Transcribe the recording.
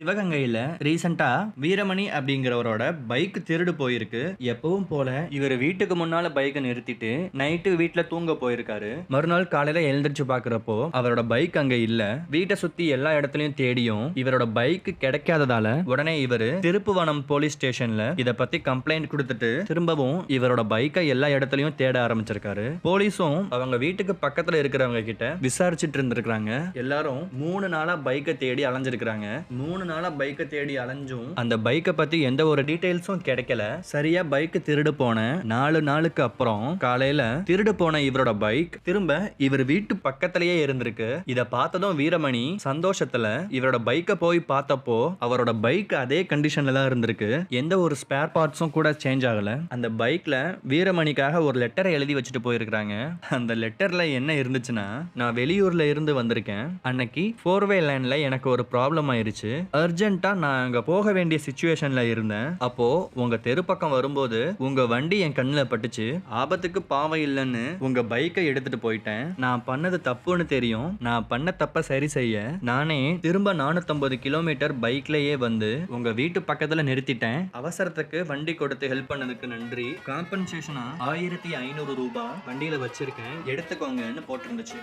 சிவகங்கையில் ரீசெண்டா வீரமணி அப்படிங்கிறவரோட பைக் திருடு போயிருக்கு. எப்பவும் போல இவர் வீட்டுக்கு முன்னால பைக்கை நிறுத்திட்டு நைட்டு வீட்டில் தூங்க போயிருக்காரு. மறுநாள் காலையில் எழுந்திரிச்சு பார்க்குறப்போ அவரோட பைக் அங்கே இல்லை. வீட்டை சுற்றி எல்லா இடத்துலையும் தேடியும் இவரோட பைக் கிடைக்காததால உடனே இவர் திருப்புவனம் போலீஸ் ஸ்டேஷனில் இதை பற்றி கம்ப்ளைண்ட் கொடுத்துட்டு திரும்பவும் இவரோட பைக்கை எல்லா இடத்துலையும் தேட ஆரம்பிச்சிருக்காரு. போலீஸும் அவங்க வீட்டுக்கு பக்கத்தில் இருக்கிறவங்க கிட்ட விசாரிச்சுட்டு இருந்திருக்காங்க எல்லாரும் மூணு நாளாக பைக்கை தேடி அலைஞ்சிருக்கிறாங்க. மூணு நாளாக பைக்கை தேடி அலைஞ்சும். அந்த பைக்கை பற்றி எந்த ஒரு டீட்டெயில்ஸும் கிடைக்கல. சரியா பைக்கு திருடு போன நாலு நாளுக்கு அப்புறம் காலையில் திருடு போன இவரோட பைக் திரும்ப இவர் வீட்டு பக்கத்திலேயே இருந்திருக்கு. இதை பார்த்ததும் வீரமணி சந்தோஷத்தில் இவரோட பைக்கை போய் பார்த்தப்போ அவரோட பைக் அதே கண்டிஷனில் தான் இருந்திருக்கு. எந்த ஒரு ஸ்பேர் பார்ட்ஸும் கூட சேஞ்ச் ஆகலை. அந்த பைக்கில் வீரமணிக்காக ஒரு லெட்டரை எழுதி வச்சுட்டு போயிருக்கிறாங்க. அந்த லெட்டரில் என்ன இருந்துச்சுன்னா நான் வெளியூரில் இருந்து வந்திருக்கேன். அன்னைக்கு ஃபோர்வே லைனில் எனக்கு ஒரு ப்ராப்ளம் ஆயிருச்சு. அர்ஜென்ட்டாக நான் அங்கே போக வேண்டிய சுச்சுவேஷனில் இருந்தேன். அப்போது உங்கள் தெரு பக்கம் வரும்போது உங்கள் வண்டி என் கண்ணில் பட்டுச்சு. ஆபத்துக்கு பாவம் இல்லைன்னு உங்கள் பைக்கை எடுத்துகிட்டு போயிட்டேன். நான் பண்ணது தப்புன்னு தெரியும். நான் பண்ண தப்பை சரி செய்ய நானே திரும்ப 450 கிலோமீட்டர் பைக்லேயே வந்து உங்கள் வீட்டு பக்கத்தில் நிறுத்திட்டேன். அவசரத்துக்கு வண்டி கொடுத்து ஹெல்ப் பண்ணதுக்கு நன்றி. காம்பன்சேஷனாக ஆயிரத்தி ஐநூறு ரூபாய் வண்டியில் வச்சுருக்கேன். எடுத்துக்கோங்கன்னு போட்டிருந்துச்சு.